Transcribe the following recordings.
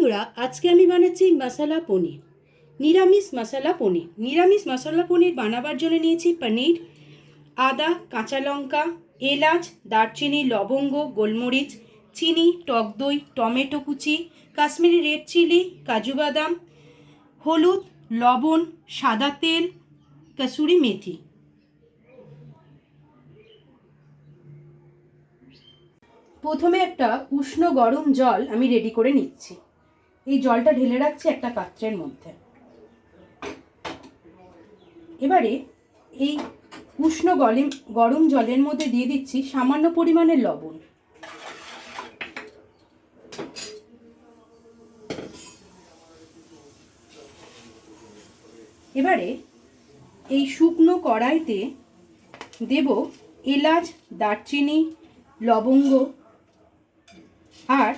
বন্ধুরা, আজকে আমি বানাচ্ছি মশলা পনির। নিরামিষ মশলা পনির। নিরামিষ মশলা পনির বানাবার জন্য নিয়েছি পনির, আদা, কাঁচা লঙ্কা, এলাচ, দারচিনি, লবঙ্গ, গোলমরিচ, চিনি, টক দই, টমেটো কুচি, কাশ্মীরি রেড চিলি, কাজু বাদাম, হলুদ, লবণ, সাদা তেল, কসুরি মেথি। প্রথমে একটা উষ্ণ গরম জল আমি রেডি করে নিচ্ছি। এই জলটা ঢেলে রাখছি একটা পাত্রের মধ্যে। এবারে এই উষ্ণ গলে গরম জলের মধ্যে দিয়ে দিচ্ছি সামান্য পরিমাণের লবণ। এবারে এই শুকনো কড়াইতে দেব এলাচ, দারচিনি, লবঙ্গ আর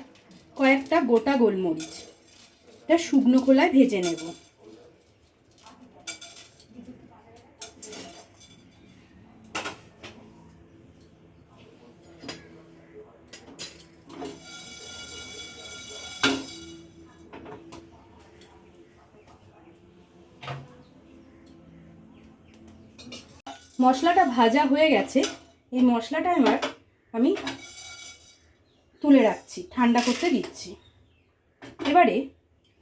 কয়েকটা গোটা গোলমরিচ। এটা শুকনো খোলায় ভেজে নেব। মশলাটা ভাজা হয়ে গেছে। এই মশলাটা আমার আমি তুলে রাখছি, ঠান্ডা করতে দিচ্ছি। এবারে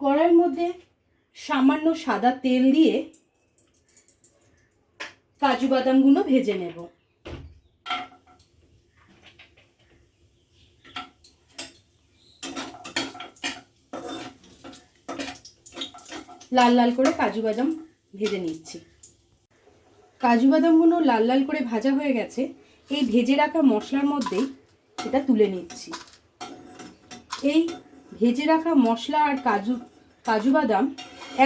কড়াইয়ের মধ্যে সামান্য সাদা তেল দিয়ে কাজু বাদামগুলো ভেজে নেব। লাল লাল করে কাজু বাদাম ভেজে নিচ্ছি। কাজু বাদামগুলো লাল লাল করে ভাজা হয়ে গেছে, এই ভেজে রাখা মশলার মধ্যেই এটা তুলে নিচ্ছি। এই ভেজে রাখা মশলা আর কাজু কাজু বাদাম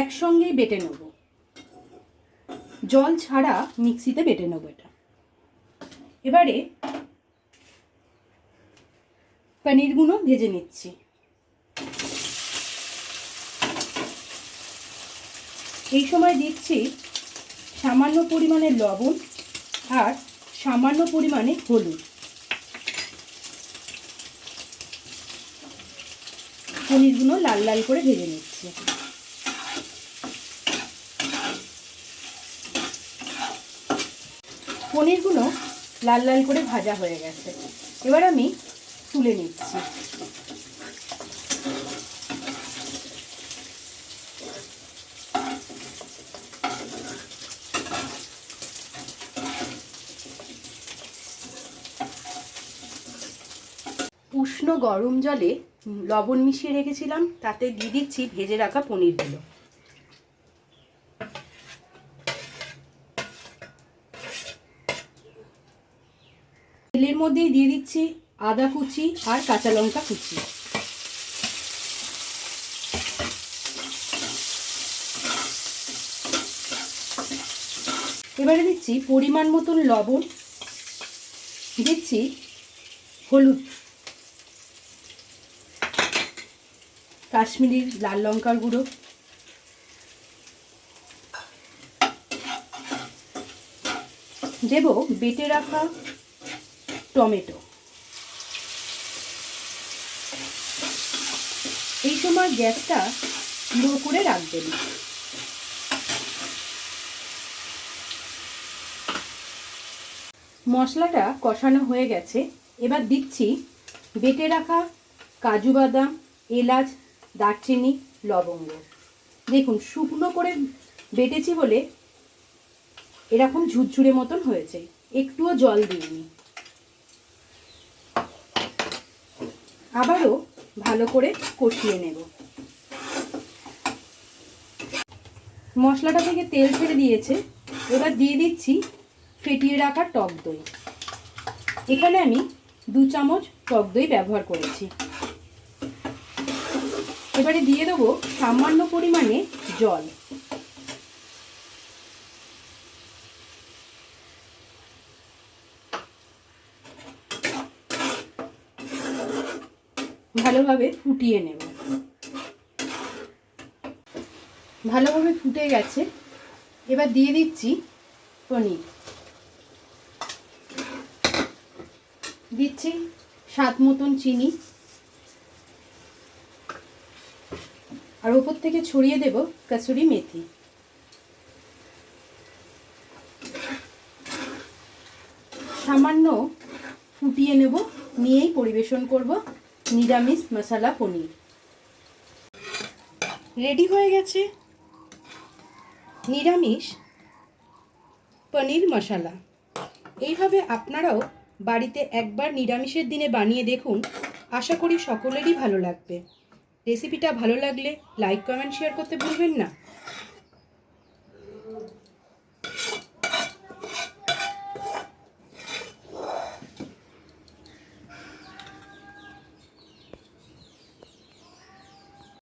একসঙ্গেই বেটে নেব। জল ছাড়া মিক্সিতে বেটে নেব এটা। এবারে পনিরগুলো ভেজে নিচ্ছি। এই সময় দিচ্ছি সামান্য পরিমাণে লবণ আর সামান্য পরিমাণে হলুদ। পনিরগুলো লাল লাল করে ভেজে নিচ্ছি। পনিরগুলো লাল লাল করে ভাজা হয়ে গেছে। এবার আমি তুলে নিচ্ছি। উষ্ণ গরম জলে লবণ মিশিয়ে রেখেছিলাম, তাতে দিয়ে দিচ্ছি ভেজে রাখা পনিরগুলো। তেলের মধ্যেই দিয়ে দিচ্ছি আদা কুচি আর কাঁচা লঙ্কা কুচি। এবারে দিচ্ছি পরিমাণ মতন লবণ, দিচ্ছি হলুদ। কাশ্মীরি লাল লঙ্কার গুঁড়ো। দেব বেটে রাখা টমেটো। এই সময় গ্যাসটা লো করে রাখবেন। মশলাটা কষানো হয়ে গেছে। এবার দিচ্ছি বেটে রাখা কাজু বাদাম, এলাচ দারচিনি, লবঙ্গ। দেখুন, শুকনো করে বেটেছি বলে এরকম ঝুরঝুরে মতন হয়েছে। একটুও জল দিইনি। আবারও ভালো করে কষিয়ে নেব। মশলাটা থেকে তেল ছেড়ে দিয়েছে। এবার দিয়ে দিচ্ছি ফেটিয়ে রাখা টক দই। এখানে আমি দু চামচ টক দই ব্যবহার করেছি। এবারে দিয়ে দেবো সামান্য পরিমাণে জল। ভালোভাবে ফুটিয়ে নেব। ভালোভাবে ফুটে গেছে। এবার দিয়ে দিচ্ছি পনির। দিচ্ছি স্বাদ মতন চিনি। আর ওপর থেকে ছড়িয়ে দেব কসুরি মেথি। সামান্য ফুটিয়ে নেব, নিয়েই পরিবেশন করব নিরামিষ মশলা পনির। রেডি হয়ে গেছে নিরামিষ পনির মশলা। এইভাবে আপনারাও বাড়িতে একবার নিরামিষের দিনে বানিয়ে দেখুন, আশা করি সকলেরই ভালো লাগবে। রেসিপিটা ভালো লাগলে লাইক কমেন্ট শেয়ার করতে ভুলবেন না।